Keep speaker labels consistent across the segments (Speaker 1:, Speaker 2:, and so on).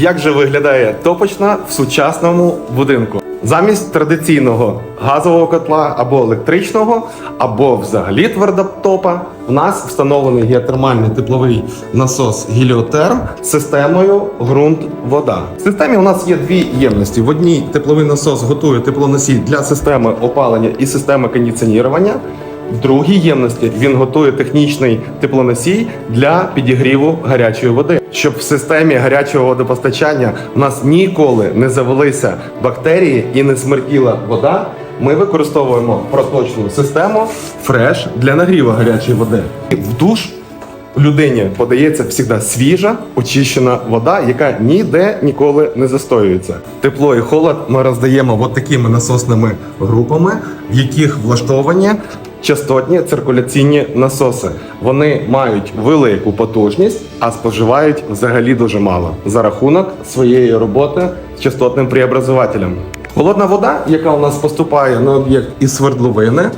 Speaker 1: Як же виглядає топочна в сучасному будинку? Замість традиційного газового котла або електричного, або взагалі твердотопа, у нас встановлений геотермальний тепловий насос гіліотерм з системою ґрунт-вода. В системі у нас є дві ємності. В одній тепловий насос готує теплоносій для системи опалення і системи кондиціонування. В другій ємності він готує технічний теплоносій для підігріву гарячої води, щоб в системі гарячого водопостачання у нас ніколи не завелися бактерії і не смерділа вода. Ми використовуємо проточну систему фреш для нагріву гарячої води. В душ людині подається завжди свіжа, очищена вода, яка ніде ніколи не застоюється. Тепло і холод ми роздаємо от такими насосними групами, в яких влаштовані частотні циркуляційні насоси. Вони мають велику потужність, а споживають взагалі дуже мало за рахунок своєї роботи з частотним преобразователем. Холодна вода, яка у нас поступає на об'єкт із свердловини,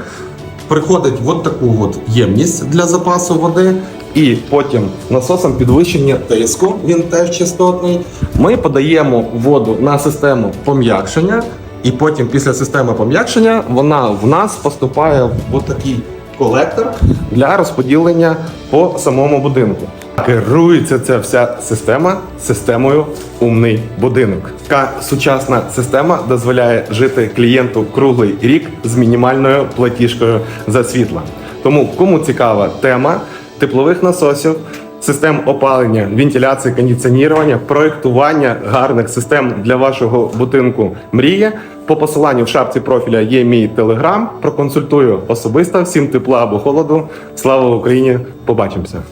Speaker 1: приходить в от таку от ємність для запасу води, і потім насосом підвищення тиску, він теж частотний. Ми подаємо воду на систему пом'якшення, і потім після системи пом'якшення вона в нас поступає в такий колектор для розподілення по самому будинку. Керується ця вся система системою умний будинок. Така сучасна система дозволяє жити клієнту круглий рік з мінімальною платіжкою за світло. Тому кому цікава тема теплових насосів, систем опалення, вентиляції, кондиціонування, проєктування гарних систем для вашого будинку мрія. По посиланню в шапці профіля є мій телеграм. Проконсультую особисто всім тепла або холоду. Слава Україні! Побачимося!